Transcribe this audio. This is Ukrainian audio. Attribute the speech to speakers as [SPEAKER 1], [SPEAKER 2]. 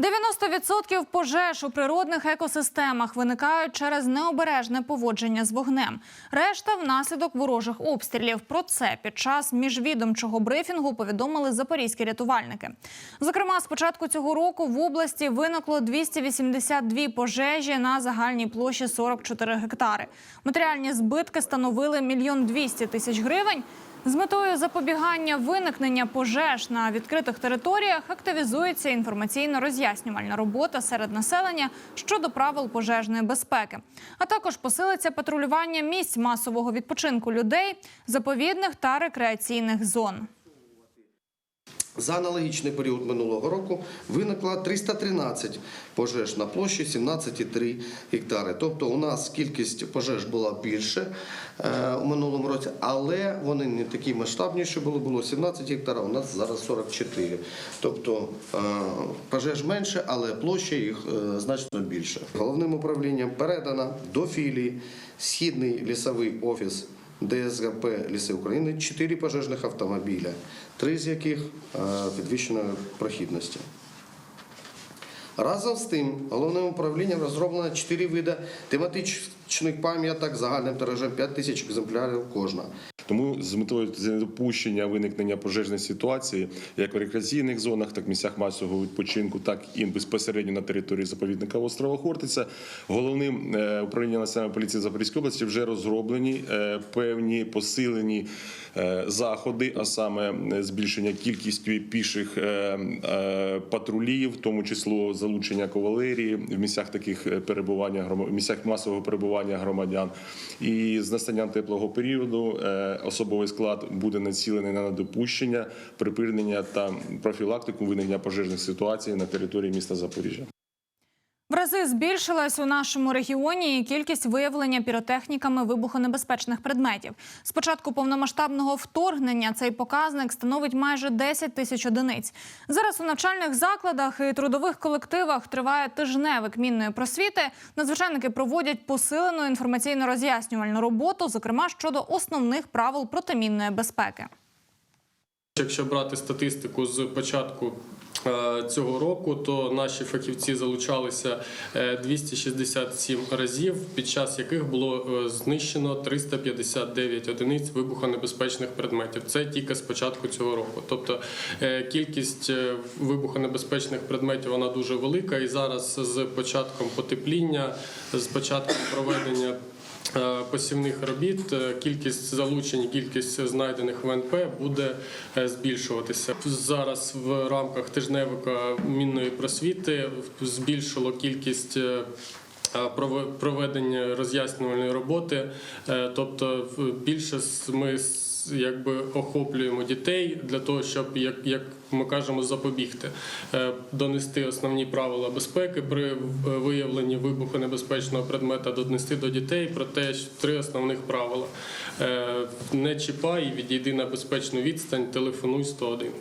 [SPEAKER 1] 90% пожеж у природних екосистемах виникають через необережне поводження з вогнем. Решта внаслідок ворожих обстрілів. Про це під час міжвідомчого брифінгу повідомили запорізькі рятувальники. Зокрема, з початку цього року в області виникло 282 пожежі на загальній площі 44 гектари. Матеріальні збитки становили мільйон 200 тисяч гривень. З метою запобігання виникнення пожеж на відкритих територіях активізується інформаційно-роз'яснювальна робота серед населення щодо правил пожежної безпеки, а також посилиться патрулювання місць масового відпочинку людей, заповідних та рекреаційних зон.
[SPEAKER 2] За аналогічний період минулого року виникло 313 пожеж на площі 17,3 гектари. Тобто у нас кількість пожеж була більше е, у минулому році, але вони не такі масштабніші були. Було 17 гектарів, у нас зараз 44. Тобто е, пожеж менше, але площа їх е, значно більше. Головним управлінням передано до філії Східний лісовий офіс ДСГП Ліси України 4 пожежних автомобіля, три з яких е, підвищеної прохідності. Разом з тим, головним управлінням розроблено 4 види тематичних пам'яток загальним тиражем 5 тисяч екземплярів кожна.
[SPEAKER 3] Тому з метою недопущення виникнення пожежної ситуації, як в рекреаційних зонах, так і місцях масового відпочинку, так і безпосередньо на території заповідника острова Хортиця, головним е, управлінням національної поліції Запорізької області вже розроблені е, певні посилені е, заходи, а саме збільшення кількістю піших патрулів, в тому число залучення кавалерії в місцях таких е, перебування в місцях масового перебування громадян. І з настанням теплого періоду е, особовий склад буде націлений на недопущення, припинення та профілактику виникнення пожежних ситуацій на території міста Запоріжжя.
[SPEAKER 1] В рази збільшилась у нашому регіоні кількість виявлення піротехніками вибухонебезпечних предметів. З початку повномасштабного вторгнення цей показник становить майже 10 тисяч одиниць. Зараз у навчальних закладах і трудових колективах триває тижневик мінної просвіти. Надзвичайники проводять посилену інформаційно-роз'яснювальну роботу, зокрема щодо основних правил протимінної безпеки.
[SPEAKER 4] Якщо брати статистику з початку е, цього року, то наші фахівці залучалися е, 267 разів, під час яких було е, знищено 359 одиниць вибухонебезпечних предметів. Це тільки з початку цього року. Тобто е, кількість е, вибухонебезпечних предметів вона дуже велика, і зараз з початком потепління, з початком проведення. Е, посівних робіт е, кількість залучень, кількість знайдених ВНП буде е, збільшуватися. Зараз в рамках тижневика мінної просвіти збільшило кількість. Проведення роз'яснювальної роботи, тобто більше ми якби охоплюємо дітей для того, щоб як, як ми кажемо, запобігти, Е, донести основні правила безпеки при виявленні виявленні вибухонебезпечного предмета, донести до дітей про те, що три основних правила: Е, не чіпай, відійди на безпечну відстань, телефонуй 101.